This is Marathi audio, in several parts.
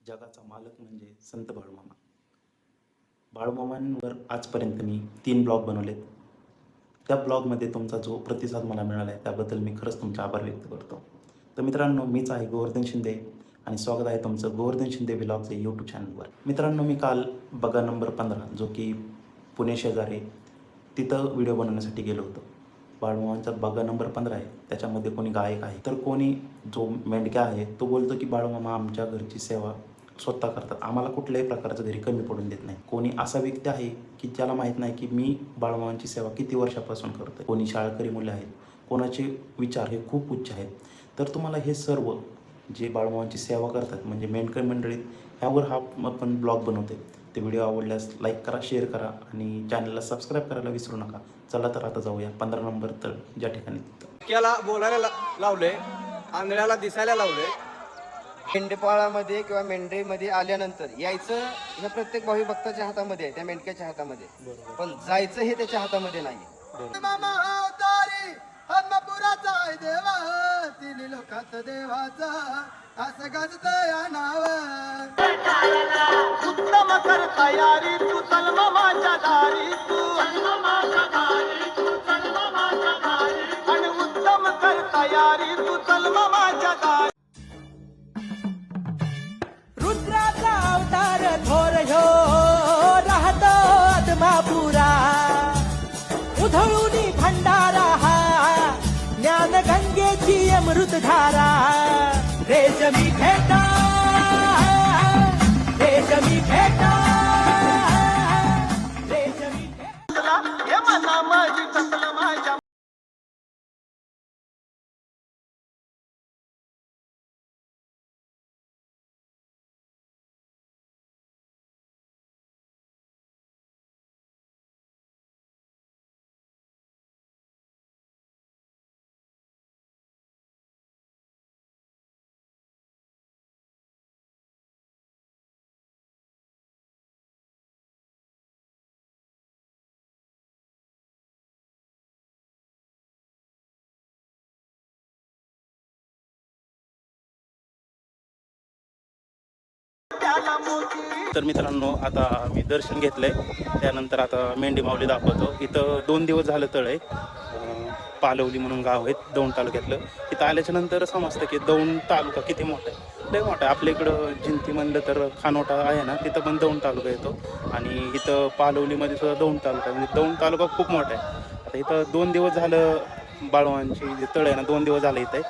जगाचा मालक म्हणजे संत बाळूमामा. बाळूमामांवर आजपर्यंत मी तीन ब्लॉग बनवलेत. त्या ब्लॉगमध्ये तुमचा जो प्रतिसाद मला मिळाला आहे त्याबद्दल मी खरंच तुमचा आभार व्यक्त करतो. तर मित्रांनो मीच आहे गोवर्धन शिंदे आणि स्वागत आहे तुमचं गोवर्धन शिंदे ब्लॉगचे यूट्यूब चॅनलवर मित्रांनो मी काल बघा नंबर पंधरा जो की पुणे शेजारी तिथं व्हिडिओ बनवण्यासाठी गेलो होतो. बाळूमामांचा बघा नंबर पंधरा आहे त्याच्यामध्ये कोणी गायक आहे तर कोणी जो मेंढक्या आहे तो बोलतो की बाळूमामा आमच्या घरची सेवा स्वतः करतात. आम्हाला कुठल्याही प्रकारचं घरी कमी पडून देत नाही. कोणी असा व्यक्ती आहे की ज्याला माहीत नाही की मी बाळूमामांची सेवा किती वर्षापासून करतो कोणी शाळकरी मुले आहेत. कोणाचे विचार हे खूप उच्च आहेत. तर तुम्हाला हे सर्व जे बाळमावांची सेवा करतात म्हणजे मेंढकरी मंडळीत ह्यावर हा आपण ब्लॉग बनवते. ते व्हिडिओ आवडल्यास लाईक करा शेअर करा आणि चॅनलला सबस्क्राईब करायला विसरू नका. चला तर आता जाऊया पंधरा नंबर तर ज्या ठिकाणी तिथं. त्याला बोलायला ला- लावलंय आंधळ्याला दिसायला लावलंय. मेंढपाळामध्ये किंवा मेंढरीमध्ये आल्यानंतर यायचं हे प्रत्येक भावी भक्ताच्या हातामध्ये आहे त्या मेंढक्याच्या हातामध्ये पण जायचं हे त्याच्या हातामध्ये नाही मामा अवतारी हम्मपुराचा आहे देवा तिन्ही लोकात देवाचा असं गाजत या नाव. उत्तम कर तयारी तू चल मामाच्या दारी तू आणि उत्तम कर तयारी तू चल मामाच्या दारी. अवतार थोर ह्यो राहतो आत्मापुरा उधळूनी भंडारा हा ज्ञान गंगेची अमृतधारा रेशमी भेटा तर मित्रांनो आता मी दर्शन घेतलंय. त्यानंतर आता मेंढी माऊली दाखवतो. इथं दोन दिवस झालं तळ आहे. पालवली म्हणून गाव आहे दौंड तालुक्यातलं. इथं आल्याच्यानंतर समजतं की दौंड तालुका किती मोठा आहे. लय मोठा आहे. आपल्या इकडं जिंती म्हणलं तर खानोटा आहे ना तिथं पण दौंड तालुका येतो. आणि इथं पालवलीमध्ये सुद्धा दौंड तालुका आहे. म्हणजे दौंड तालुका खूप मोठा आहे. आता इथं दोन दिवस झालं बाळवांची जे तळ आहे ना दोन दिवस झालं इथं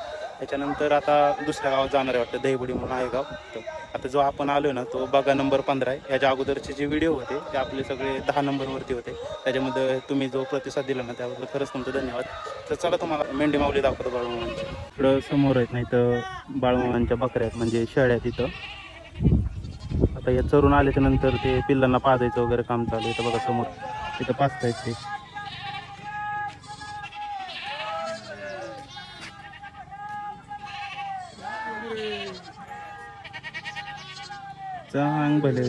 त्याच्यानंतर आता दुसऱ्या गावात जाणार आहे वाटतं दहीबडी म्हणून आहे गाव. तर आता जो आपण आलो ना तो बघा नंबर पंधरा आहे. याच्या अगोदरचे जे व्हिडिओ होते ते आपले सगळे दहा नंबरवरती होते त्याच्यामध्ये तुम्ही जो प्रतिसाद दिला ना त्याबद्दल खरंच तुमचं धन्यवाद. तर चला तुम्हाला मेंढी माऊली दाखवतो बाळूमामांची. इकडं समोर आहेत नाही तर बाळूमामांच्या बकऱ्या आहेत म्हणजे शेळ्या आहेत तिथं आता या चरून आल्याच्यानंतर ते पिल्लांना पाजायचं वगैरे काम चालू आहे तर बघा समोर. तिथं पाचतायत ते. चांग भले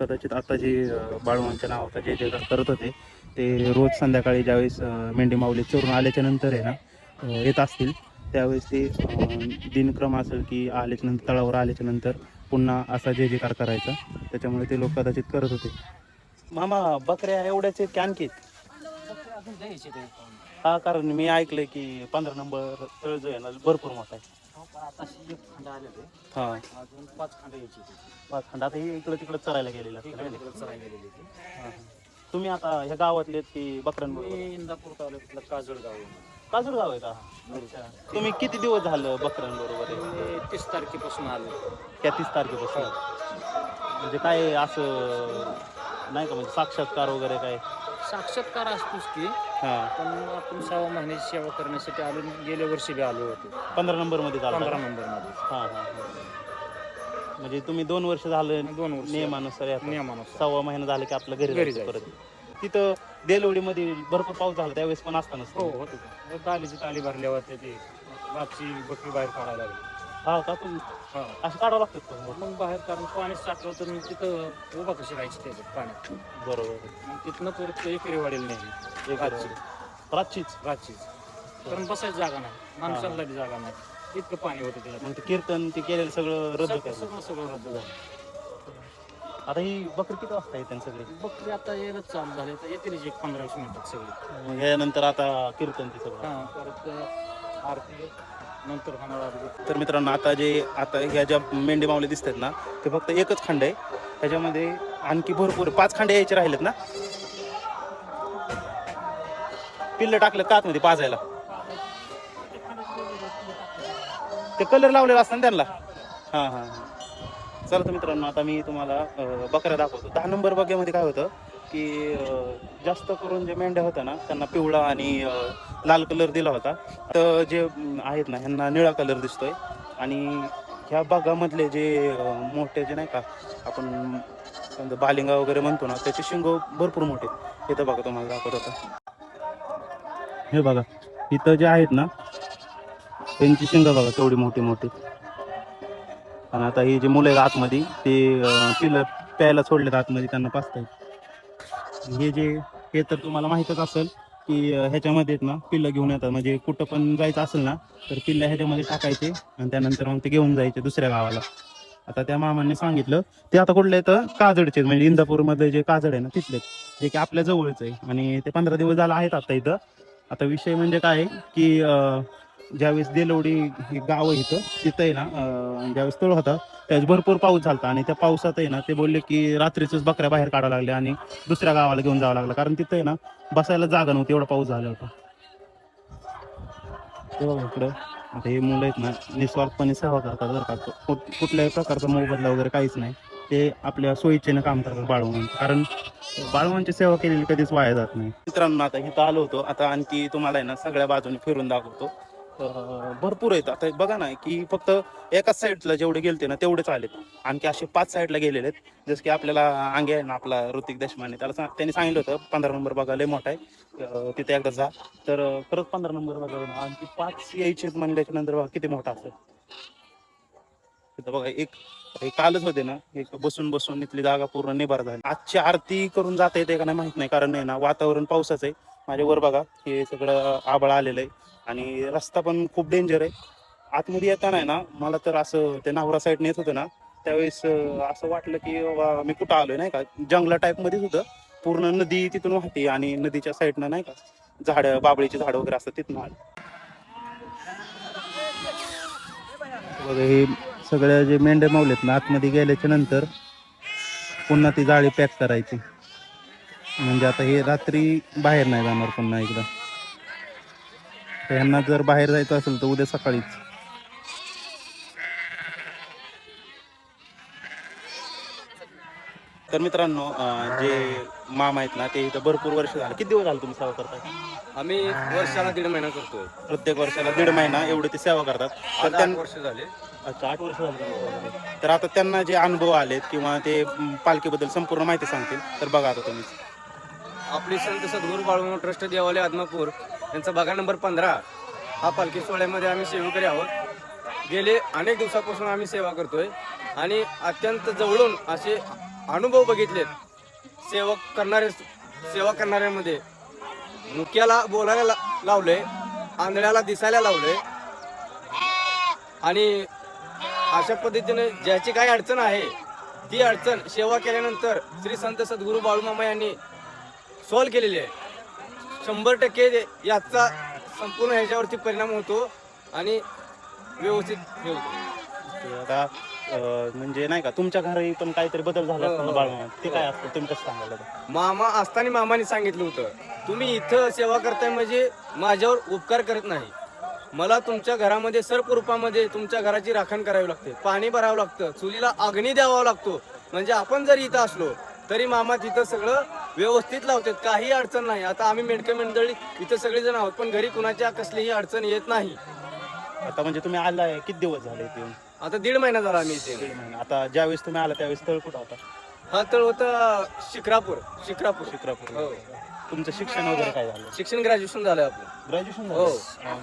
कदाचित आता जे अं, नाव नावाचा जे जे करत होते ते रोज संध्याकाळी ज्यावेळेस मेंढी माऊली चोरून आल्याच्यानंतर आहे ना येत असतील त्यावेळेस ते दिनक्रम असेल की आल्याच्यानंतर तळावर आल्याच्यानंतर पुन्हा असा जे जेकार करायचा त्याच्यामुळे ते लोक कदाचित करत होते. मामा बकऱ्या एवढ्याच आहेत की आणखी हा कारण मी ऐकलंय की पंधरा नंबर तळ जो आहे ना भरपूर मोठा आहे. हा. पाच खंड यायची पाच खंड. आता हे इकडे तिकडे चरायला गेलेलं असतं ना? चरायला गेलेली ती हा, हा. तुम्ही आता ह्या गावातले की बकऱ्यांबरोबर? मी इंदापूर तालुक्यातलं काजळ गाव आहे. काजूर गाव आहे का? अच्छा. तुम्ही किती दिवस झालं बकऱ्यांबरोबर आहे? मी तीस तारखेपासून आलो. त्या तीस तारखेपासून? म्हणजे काय असं नाही का म्हणजे साक्षात्कार वगैरे काय? साक्षात्कार असतोच की हा पण आपण सहा महिन्याची सेवा करण्यासाठी आलो गेल्या वर्षी बी आलो होतो पंधरा नंबरमध्ये पंधरा नंबरमध्ये हा हा हा. म्हणजे तुम्ही दोन वर्ष झालं दोन वर्ष. नियमानुसार येता. नियमानुसार. सव्वा महिना झालं की आपलं घरी घरी जायचं परत तिथं देलवडीमध्ये भरपूर पाऊस झाला त्यावेळेस पण असताना हो होतो तालीची ताली भरल्या होत्या ते बकरी बाहेर काढायला लागली हा का तुम्ही हा. असं काढावं लागतं का? मग बाहेर कारण पाणी साठलं तर मग तिथं उभा कशी राहायची त्याच्यात पाण्यात? बरोबर. मग तिथनं परत एकरी वाढेल नाही एक रातची रातचीच. रातचीच? कारण बसायची जागा नाही. माणसाला बी जागा नाही. इतकं पाणी होतं त्याच्यात. मग ते कीर्तन ते केलेलं सगळं रद्द सगळं केलं. सगळं सगळं रद्द झालं. आता ही बकरी किती वाजता येते सगळे? बकरी आता यायला चालू झाले. तर येतील एक पंधरा वीस मिनिटात सगळी. मग यानंतर आता कीर्तन ते सगळं. हां परत आरती. नंतर होणार तर मित्रांनो आता जे आता ह्या ज्या मेंढी मावले दिसतात ना ते फक्त एकच खंड आहे. त्याच्यामध्ये आणखी भरपूर पाच खांडे यायचे राहिलेत ना. पिल्ल टाकलं का आतमध्ये पाजायला? ते कलर लावलेला असतं ना त्यांना. हां हां हां. चला तर मित्रांनो आता मी तुम्हाला बकऱ्या दाखवतो. दहा नंबर बग्यामध्ये काय होतं? की जास्त करून जे मेंढ्या होत्या ना त्यांना पिवळा आणि लाल कलर दिला होता. तर जे आहेत ना ह्यांना निळा कलर दिसतोय. आणि ह्या बागामधले जे मोठे जे नाही का आपण समजा बालिंगा वगैरे म्हणतो ना त्याचे शिंग भरपूर मोठे इथं बघा तुम्हाला दाखवत होता. हे बघा इथं जे आहेत ना त्यांची शिंग बघा तेवढी मोठी मोठी. आणि आता ही जे मुलं आहेत आतमध्ये ते पिलं प्यायला सोडलेत आतमध्ये त्यांना पाचतायत. हे जे हे तर तुम्हाला माहीतच असेल की ह्याच्यामध्ये आहेत ना पिल्लं घेऊन येतात. म्हणजे कुठं पण जायचं असेल ना तर पिल्लं ह्याच्यामध्ये टाकायचे आणि त्यानंतर मग ते घेऊन जायचे दुसऱ्या गावाला. आता त्या मामाने सांगितलं ते आता कुठले तर काजडचे म्हणजे इंदापूरमध्ये जे काजड आहे ना तिथले जे की आपल्या जवळच आहे. आणि ते पंधरा दिवस झाला आहेत आता इथं. आता विषय म्हणजे काय आहे की ज्यावेळेस देलवडी हे गाव आहे इथं तिथं आहे ना अं, ज्यावेळेस तळ होता त्यावेळेस भरपूर पाऊस झाला आणि त्या पावसात आहे ना ते बोलले की रात्रीच बकऱ्या बाहेर काढायला लागल्या आणि दुसऱ्या गावाला घेऊन जावं लागलं. कारण तिथं आहे ना बसायला जागा नव्हती एवढा पाऊस झाला होता. ते बघा इकडं आता हे मुलं आहेत ना निस्वार्थपणे सेवा करतात बरं का. कुठ- कुठल्याही प्रकारचा मोबदला वगैरे काहीच नाही. ते आपल्या सोयीचेनं काम करतात बाळवण कारण बाळवांची सेवा केलेली कधीच वाया जात नाही. मित्रांनो आता इथं आलो होतो. आता आणखी तुम्हाला आहे ना सगळ्या बाजूने फिरून दाखवतो. भरपूर आहेत. आता बघा ना की फक्त एकाच साईडला जेवढे गेलते ना तेवढेच आलेत. आणखी असे पाच साईडला गेलेले आहेत. जसं की आपल्याला अंगे आहे ना आपला ऋतिक देशमाने. त्याला त्यांनी सांगितलं होतं पंधरा नंबर बघा लय मोठा आहे. अं, तिथे एकदा जा. तर अं, खरंच पंधरा नंबर बघा आणखी पाच यायचे म्हणल्याच्या नंतर बघा किती मोठा असेल. तिथं बघा एक हे कालच होते ना एक बसून बसून इथली जागा पूर्ण निभार झाली. आजची आरती करून जाता येते का नाही माहीत नाही कारण नाही ना वातावरण पावसाचं आहे. माझ्या वर बघा हे सगळं आबळ आलेलं आहे. आणि रस्ता पण खूप डेंजर आहे. आतमध्ये येताना आहे ना मला तर असं ते नावरा साईडने येत होतं ना त्यावेळेस असं वाटलं की बाबा मी कुठं आलोय नाही का? जंगला टाईप मध्येच होतं. पूर्ण नदी तिथून वाहते आणि नदीच्या साईडनं नाही का? झाडं बाबळीची झाडं वगैरे असतात तिथून आलं. बघा हे सगळ्या जे मेंढे मावलेत ना आतमध्ये गेल्याच्यानंतर पुन्हा ती जाळी पॅक करायची. म्हणजे आता हे रात्री बाहेर नाही जाणार पुन्हा एकदा. तर ह्यांना जर बाहेर जायचं असेल तर उद्या सकाळीच. तर मित्रांनो अं, जे मामा आहेत ना ते इथं भरपूर वर्ष झाले. किती दिवस झाले तुम्ही सेवा करताय? आम्ही वर्षाला दीड महिना करतोय. प्रत्येक वर्षाला दीड महिना एवढे ते सेवा करतात. तर आठ त्यां- वर्ष झाले. अच्छा आठ वर्ष झाली. तर आता त्यांना जे अनुभव आलेत किंवा ते म, पालखीबद्दल संपूर्ण माहिती सांगतील तर बघा आता तुम्ही. आपली संत सद्गुरू बाळूमामा ट्रस्ट देवालय आदमापूर. यांचा भागा नंबर पंधरा. हा पालखी सोहळ्यामध्ये आम्ही सेवेकरी आहोत. गेले अनेक दिवसापासून आम्ही सेवा करतोय. आणि अत्यंत जवळून असे अनुभव बघितलेत. सेवा करणारे सेवा करणाऱ्यामध्ये मुक्याला बोलायला ला- लावलंय आंधळ्याला दिसायला लावले आणि अशा पद्धतीने ज्याची काही अडचण आहे ती अडचण सेवा केल्यानंतर श्री संत सद्गुरू बाळूमामा यांनी सॉल्व केलेली आहे. शंभर टक्के याचा संपूर्ण ह्याच्यावरती परिणाम होतो आणि व्यवस्थित हे होतं. ते आता अं, म्हणजे नाही का तुमच्या घरी पण काहीतरी बदल झाला असतो ना बाळमा ते काय असतं? तुम्ही कसं सांगायला मामा असताना मामाने सांगितलं होतं तुम्ही इथं सेवा करताय म्हणजे माझ्यावर उपकार करत नाही. मला तुमच्या घरामध्ये सर्प रूपामध्ये तुमच्या घराची राखण करावी लागते. पाणी भरावं लागतं. चुलीला अग्नी द्यावा लागतो. म्हणजे आपण जरी इथं असलो तरी मामा तिथं सगळं व्यवस्थित लावतात काही अडचण नाही. आता आम्ही मेंढकं मंडळी इथं सगळेजण आहोत पण घरी कुणाच्या कसलीही अडचण येत नाही. आता म्हणजे तुम्ही आलाय किती दिवस झाले इथे येऊन? आता दीड महिना झाला आम्ही इथे. आता ज्यावेळेस तुम्ही आला त्यावेळेस तळ कुठं होता? हा तळ होता शिक्रापूर शिक्रापूर शिक्रापूर हो. तुमचं शिक्षण वगैरे काय झालं? शिक्षण ग्रॅज्युएशन झालं आपलं. ग्रॅज्युएशन हो.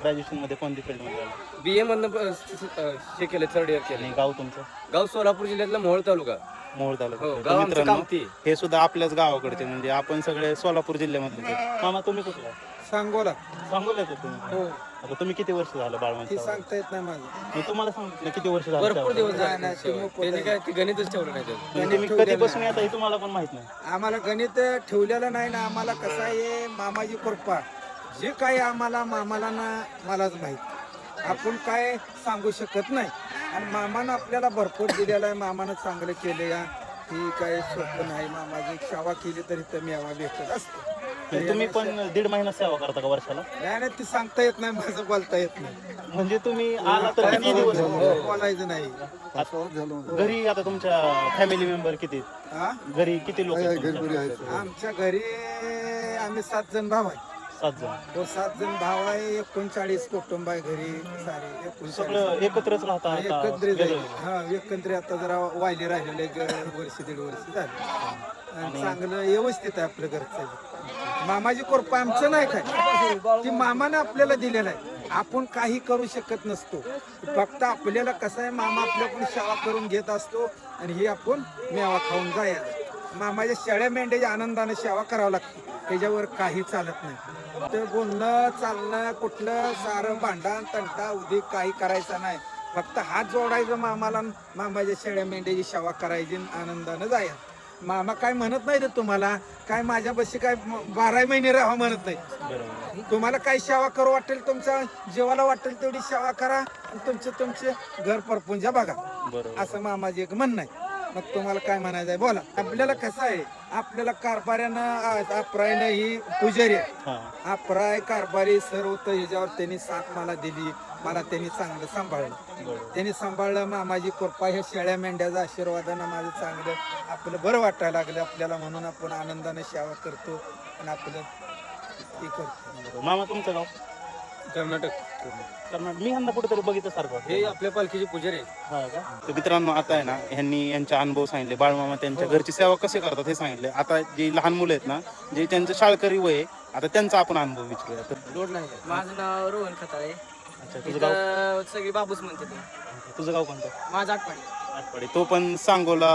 ग्रॅज्युएशनमध्ये कोणती फील्डमध्ये झालं? बी ए मधनं प- स- स- अ, हे केलं थर्ड इयर केलं. आणि गाव तुमचं? गाव सोलापूर जिल्ह्यातला मोहोळ तालुका. मोहोळ हो, तालुका मित्रांनो. हे सुद्धा आपल्याच गावाकडचे म्हणजे आपण सगळे सोलापूर जिल्ह्यामधले मामा तुम्ही कुठला? सांगोला. सांगोल्याचे तुम्ही. हो. आता तुम्ही किती वर्ष झालं ती सांगता येत नाही माझं. मी तुम्हाला सांगतो ना किती वर्ष झालं भरपूर दिवस करताय? झाले. नाही, सेवा. तुम्ही त्यांनी काय ते गणितच ठेवलं नाही त्याचं. म्हणजे तुम्ही कधीपासून. येता हे तुम्हाला पण माहीत नाही. आम्हाला गणित ठेवलेलं नाही ना आम्हाला कसं आहे मामाजी कृपा. जे काही आम्हाला मामाला ना मलाच माहीत. आपण काय सांगू शकत नाही. आणि मामानं आपल्याला भरपूर दिलेलं आहे. मामानं चांगलं केलं या ही काय सोपं नाही. मामाची सेवा केली तरी तर मेवा भेटत असतो. म्हणजे तुम्ही पण दीड महिना सेवा करता का वर्षाला? नाही नाही ती सांगता येत नाही. माझं बोलता येत नाही. म्हणजे तुम्ही आला तर किती दिवस? बोलायचं नाही. घरी आता तुमच्या फॅमिली मेंबर किती? हा? घरी किती लोक आहेत आमच्या घरी आम्ही सात जण भाव आहे. सात जण. तो सात जण भाव आहे एकोणचाळीस कुटुंब आहे घरी सारे. एकोणचाळीस. एकत्रच राहता आता एकत्रित आहे. वेगळं. हा एकत्रित आता जरा वायले राहिलेले वर्ष दीड वर्ष झाले. आणि चांगलं व्यवस्थित आहे आपलं घरचं. मामाची कृपा आमचं नाही काय ती मामानं आपल्याला दिलेलं आहे. आपण काही करू शकत नसतो. फक्त आपल्याला कसं आहे मामा आपल्याकडून सेवा करून घेत असतो आणि हे आपण मेवा खाऊन जायचं मामाच्या शेळ्या मेंढ्याच्या आनंदाने सेवा करावं लागते. त्याच्यावर काही चालत नाही. तर बोलणं चालणं कुठलं सारं भांडण तंटा उदी काही करायचं नाही. फक्त हात जोडायचं मामाला मामाच्या शेळ्या मेंढ्याची सेवा करायची आनंदानं जायचं. मामा काय म्हणत नाही रे तुम्हाला. काय माझ्यापाशी काय बारा महिने राहा म्हणत नाही. तुम्हाला काही सेवा करू वाटेल तुमच्या जीवाला वाटेल तेवढी सेवा करा आणि तुमचे तुमचे घर परपुंजा बघा. असं मामाजी एक म्हणणं आहे. मग तुम्हाला काय म्हणायचं आहे? बोला. आपल्याला कसं आहे? आपल्याला कारभाऱ्यानं अप्रायनं ही पुजारी आहे. अप्राय कारभारी सर्व तर ह्याच्यावर त्यांनी साथ मला दिली. मला त्यांनी चांगलं सांभाळलं. त्यांनी सांभाळलं मामाजी कृपा ह्या शेळ्या मेंढ्याचा आशीर्वादानं माझं चांगलं आपलं बरं वाटायला लागलं. आपल्याला म्हणून आपण आनंदाने सेवा करतो आणि आपलं हे करतो. मामा तुमचं गाव? कर्नाटक. कर्नाटक. मी ह्यांना कुठेतरी बघितलं सारखं. हे आपल्या पालखीचे पुजारी आहेत. हा का? तर मित्रांनो आता आहे ना ह्यांनी यांचे अनुभव सांगितले. बाळमामा त्यांच्या घरची सेवा कशी करतात हे सांगितले. आता जे लहान मुलं आहेत ना जे त्यांचं शाळकरी वय आहे, आता त्यांचा आपण अनुभव विचारूया. तर नाही. माझं नाव रोहन खताळे. अच्छा तुझं गाव? इथं सगळी बाबूच म्हणते ते. तुझं गाव कोणतं? माझं आठवणी आटपाडी तो पण सांगोला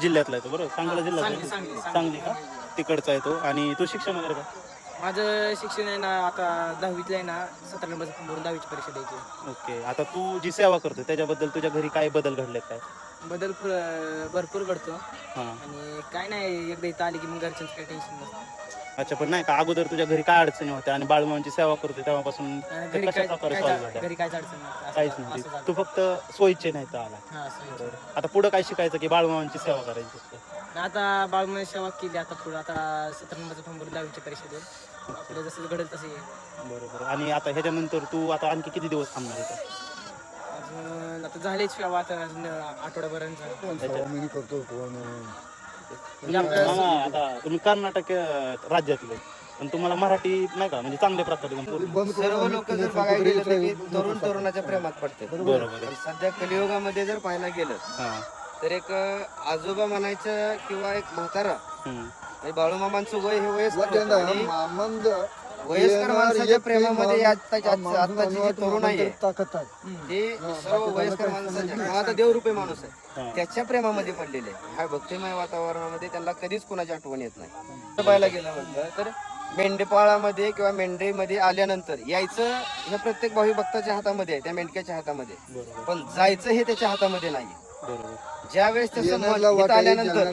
जिल्ह्यातला आहे तो बरोबर? सांगोला जिल्ह्यात सांगली, सांगली, का? तिकडचा आहे तो. आणि तो शिक्षण वगैरे का माझं शिक्षण आहे ना आता दहावीतलं आहे ना सतरा नंबरचं फॉर्म भरून दहावीची परीक्षा द्यायची ओके आता तू जी सेवा करतो त्याच्याबद्दल तुझ्या घरी काय बदल घडले काय? बदल भरपूर घडतो. हां. आणि काय नाही एकदा इथं आली की मग घरच्यांचं काही टेन्शन नसतं. अच्छा पण नाही का अगोदर तुझ्या घरी काय अडचणी होत्या आणि बाळमामांची सेवा करतो तेव्हापासून आणि ते घरी कशा काय प्रकारे काय सॉल्व्ह जा- झाल्या? घरी काहीच अडचण नाही. असं- काहीच असं नाही झालं. तू फक्त सोयीचे नाही तर आला. हा, असं झालं. आता पुढं काय शिकायचं की बाळमामांची सेवा करायची? आता बाळमय सेवा केली आता पुढे आता सतरा नंबरचं फॉर्म भरून दहावीची परीक्षा देऊन आपलं जसं घडेल तसं बरोबर. आणि आता ह्याच्यानंतर तू आता आणखी किती दिवस थांबणार इथं? अजून आता झालीच सेवा आता अजून आठवड्यापर्यंत. म्हणजे आपलं मामा, आता तुम्ही कर्नाटक अं, राज्यातले. पण तुम्हाला मराठी नाही का? म्हणजे चांगल्या प्रकारे जमतं. सर्व लोक जर बघायला गेलं तर की तरुण तरुणाच्या प्रेमात पडते बरोबर. आहे. पण सध्या कलियुगामध्ये जर पाहायला गेलं हां. तर एक अं, आजोबा म्हणायचं किंवा एक म्हातारा हम्म. म्हणजे बाळूमामांचं वय हे वयस्कर वयस्कर माणसाच्या प्रेमामध्ये आत्ताची जी तरुण आहे. ते सर्व वयस्कर माणसाच्या आता देवरूपी माणूस आहे. त्याच्या प्रेमामध्ये पडलेले. ह्या भक्तिमय वातावरणामध्ये त्यांना कधीच कोणाची आठवण येत नाही. पाहायला गेलं म्हटलं तर मेंढपाळामध्ये किंवा मेंढरीमध्ये आल्यानंतर यायचं हे प्रत्येक भावी भक्ताच्या हातामध्ये आहे त्या मेंढक्याच्या हातामध्ये. पण जायचं हे त्याच्या हातामध्ये नाही. बरोबर. ज्या वेळेस त्याचं मन इथं आल्यानंतर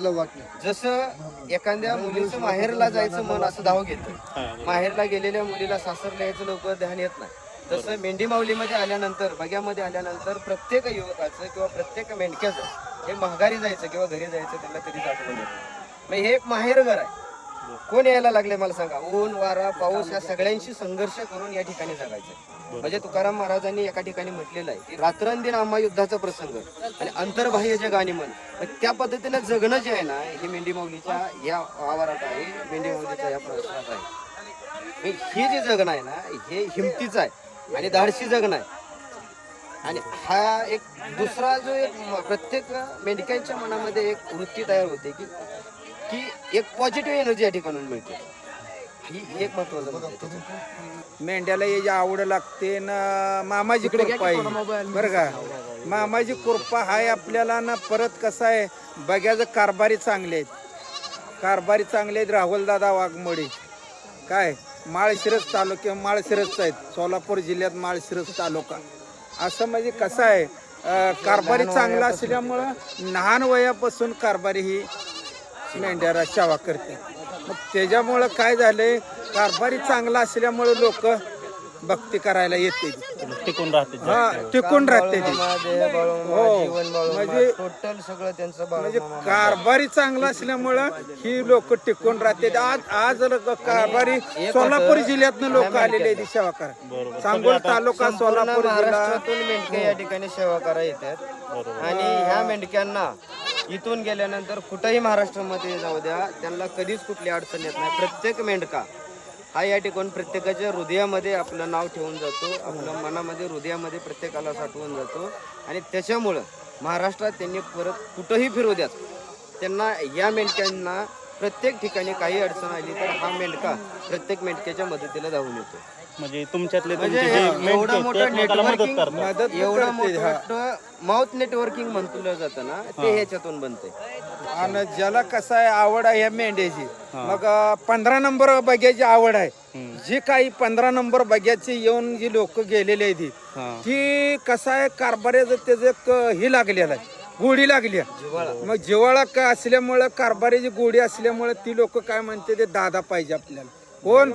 जसं एखाद्या मुलीचं माहेरला जायचं मन असं धाव घेतं. माहेरला गेलेल्या मुलीला सासरला यायचं लवकर ध्यान येत नाही. तसं मेंढी माऊलीमध्ये आल्यानंतर बग्यामध्ये आल्यानंतर प्रत्येक युवकाचं किंवा प्रत्येक मेंढक्याचं हे माघारी जायचं किंवा घरी जायचं त्याला कधीच आठवण येत नाही. मग हे एक माहेर घर आहे. कोण यायला लागले मला सांगा? ऊन वारा पाऊस या सगळ्यांशी संघर्ष करून या ठिकाणी जगायचं म्हणजे तुकाराम महाराजांनी एका ठिकाणी म्हटलेलं आहे की रात्रंदिन आम्हा युद्धाचा प्रसंग आणि अंतर्बाह्य जे गाणी म्हण मग त्या पद्धतीने जगणं जे आहे ना हे मेंढी माऊलीच्या या आवारात आहे मेंढी माऊलीच्या या प्रश्नात आहे. हे जे जगणं आहे ना हे हिमतीचं आहे आणि धाडसी जगणं आहे. आणि हा एक दुसरा जो एक प्रत्येक मेंढक्यांच्या मनामध्ये एक वृत्ती तयार होते की की एक पॉझिटिव्ह एनर्जी या ठिकाणून मिळते. ही एक महत्वाचं त्याच्यात. मेंढ्याला याची आवड लागते ना मामाजी कृपा आहे. बरं का? मामाजी कृपा हाय आपल्याला ना परत कसं आहे बघ्याचं कारभारी चांगले आहेत. कारभारी चांगले आहेत राहुल दादा वाघमोडी. काय? माळशिरस तालुक्या माळशिरसचा आहेत. सोलापूर जिल्ह्यात माळशिरस तालुका. असं म्हणजे कसं आहे कारभारी चांगला असल्यामुळं लहान वयापासून कारभारी ही मेंढ्याला सेवा करते. मग त्याच्यामुळं काय झालंय? कारभारी चांगला असल्यामुळं लोक भक्ती करायला येते. टिकून राहते. हा टिकून राहते ती. हो म्हणजे टोटल सगळं त्यांचं म्हणजे कारभारी चांगला असल्यामुळं ही लोक टिकून राहते. आज आज कारभारी सोलापूर जिल्ह्यातनं लोक आलेले आहेत सेवा करा सांगोल तालुका सोलापूर जिल्हा. महाराष्ट्रातून मेंढके या ठिकाणी सेवा करा येतात. आणि ह्या मेंढक्यांना इथून गेल्यानंतर कुठंही महाराष्ट्रामध्ये जाऊ द्या त्यांना कधीच कुठली अडचण येत नाही. प्रत्येक मेंढका हा या ठिकाणी प्रत्येकाच्या हृदयामध्ये आपलं नाव ठेवून जातो आपल्या मनामध्ये हृदयामध्ये प्रत्येकाला साठवून जातो. आणि त्याच्यामुळं महाराष्ट्रात त्यांनी परत कुठंही फिरू द्यात त्यांना या मेंढक्यांना प्रत्येक ठिकाणी काही अडचण आली तर हा मेंढका प्रत्येक मेंढक्याच्या मदतीला धावून येतो. म्हणजे तुमच्यातले म्हणजे तुमचे जे एवढं मेंढके आहेत, मोठं ते एकमेकाला मदत networking- करतात. मदत एवढं करते. मोठं माउथ नेटवर्किंग म्हटलं जातं ना ते ह्याच्यातून बनते आणि ज्याला कसं आहे आवड आहे या मेंढ्याची. मग पंधरा नंबर बग्याची आवड आहे. जी काही पंधरा नंबर बग्याची येऊन जी लोक गेलेली आहे ती ती कसं आहे कारभाऱ्याचं त्याचं एक हे लागलेलं आहे. गोडी लागली आहे. मग जिवाळा का असल्यामुळं कारभारीची गोडी असल्यामुळं ती लोक काय म्हणते ते दादा पाहिजे आपल्याला. कोण?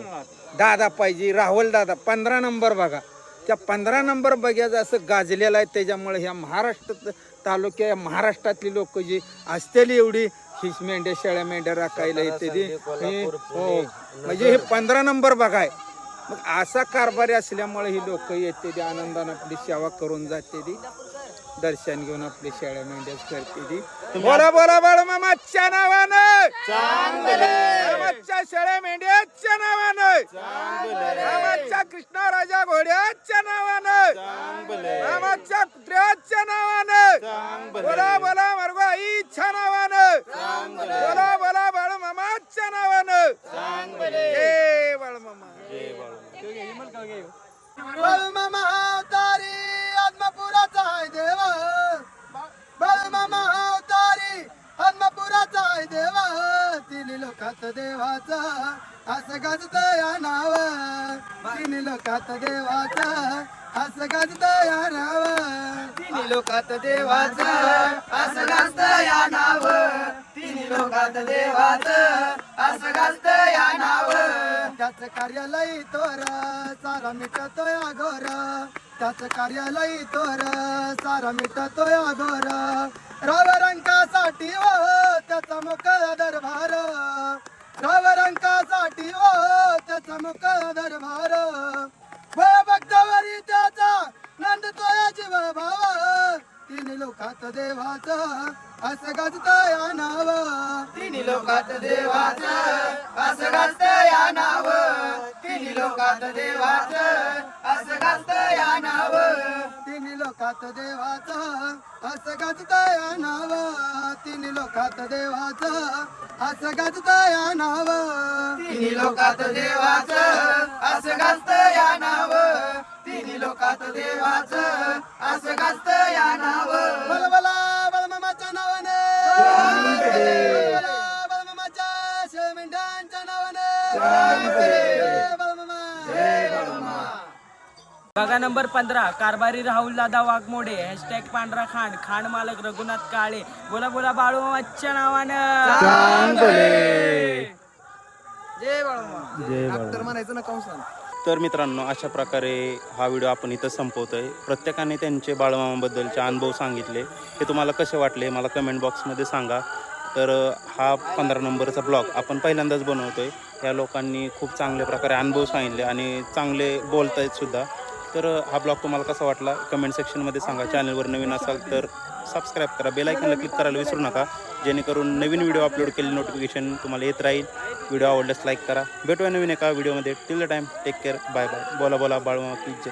दादा पाहिजे राहुल दादा पंधरा नंबर बघा. त्या पंधरा नंबर बघ्याचं असं गाजलेलं आहे त्याच्यामुळे ह्या महाराष्ट्र तालुक्या या महाराष्ट्रातली लोक जी असतेली एवढी ही मेंढ्या शेळ्या मेंढ्या राखायला येते ती. हे- हो. म्हणजे हे पंधरा नंबर बघाय. मग असा कारभारी असल्यामुळे ही लोक येते ती आनंदाने आपली सेवा करून जाते ती. दर्शन घेऊन आपली शेळ्या मेंढ्याच करते ती. बोला बोला बाळ मामाच्या नावानं. मामाच्या शेळ्या मेंढ्याच्या नावानं. मामाच्या कृष्णा राजा घोड्याच्या नावानं. मामाच्या कुत्र्याच्या नावानं. बोला बोला मरगो आईच्या नावानं. बोला बोला बाळ मामाच्या नावानं. जय बाळ मामा. बाळूमामा अवतारी आत्मापुराचा आहे देवा बाळूमामा अवतारी आत्मापुराचा आहे देवा तिन्ही लोकात देवाचा असं गाजत या नाव तिन्ही लोकात देवाचा असं गाजत या नाव तिन्ही लोकात देवाचा असं गाजत या नाव तिन्ही लोकात देवाचं असं गाजत या नाव त्याच कार्यालय तोर सारा मिटतो या गोर त्याच कार्यालय तोर सारा मिटतो या गोर राव रंकासाठी त्याचा मुख दरबार. राव रंकासाठी त्याचा मुख दरबार. भय भक्तवरी त्याचा नंद तोया जीव भाव तिन्ही लोकात देवाचं असं गाजत या नाव. तिन्ही लोकात देवाचं असं गाजत या नाव. तिन्ही लोकात देवाचं असं गाजत या नाव. तिन्ही लोकात देवाचं असं गाजत या नाव. तिन्ही लोकात देवाचं असं गाजत या नाव. तिन्ही लोकात देवाचं असं गाजत या नाव. लोकात देवाचं. असं गाजत या नाव. बल बला बळमामाच्या नावाने. बलबला शेमेंढ्यांच्या नावाने. बघा नंबर पंधरा कारभारी राहुल दादा वाघमोडे हॅशटॅग पांढरा खांड खांड मालक रघुनाथ काळे बोला बोला बाळू मामाच्या नावानं. जय बाळूमा तर मित्रांनो अशा प्रकारे हा व्हिडिओ आपण इथं संपवतो आहे प्रत्येकाने त्यांचे बाळमामाबद्दलचे अनुभव सांगितले. हे तुम्हाला कसे वाटले मला कमेंट बॉक्समध्ये सांगा. तर हा पंधरा नंबरचा ब्लॉग आपण पहिल्यांदाच बनवतो आहे या लोकांनी खूप चांगल्या प्रकारे अनुभव सांगितले आणि चांगले बोलत आहेत सुद्धा. तर हा ब्लॉग तुम्हाला कसा वाटला कमेंट सेक्शनमध्ये सांगा. चॅनलवर नवीन असाल तर सबस्क्राईब करा. बेलायकनला क्लिक करायला विसरू नका. जेणेकरून नवीन व्हिडिओ अपलोड केले नोटिफिकेशन तुम्हाला येत राहील. व्हिडिओ आवडल्यास लाईक करा. भेटूया नवीन एका व्हिडिओमध्ये. Till the time take care bye bye बोला बोला बाळमा की जय.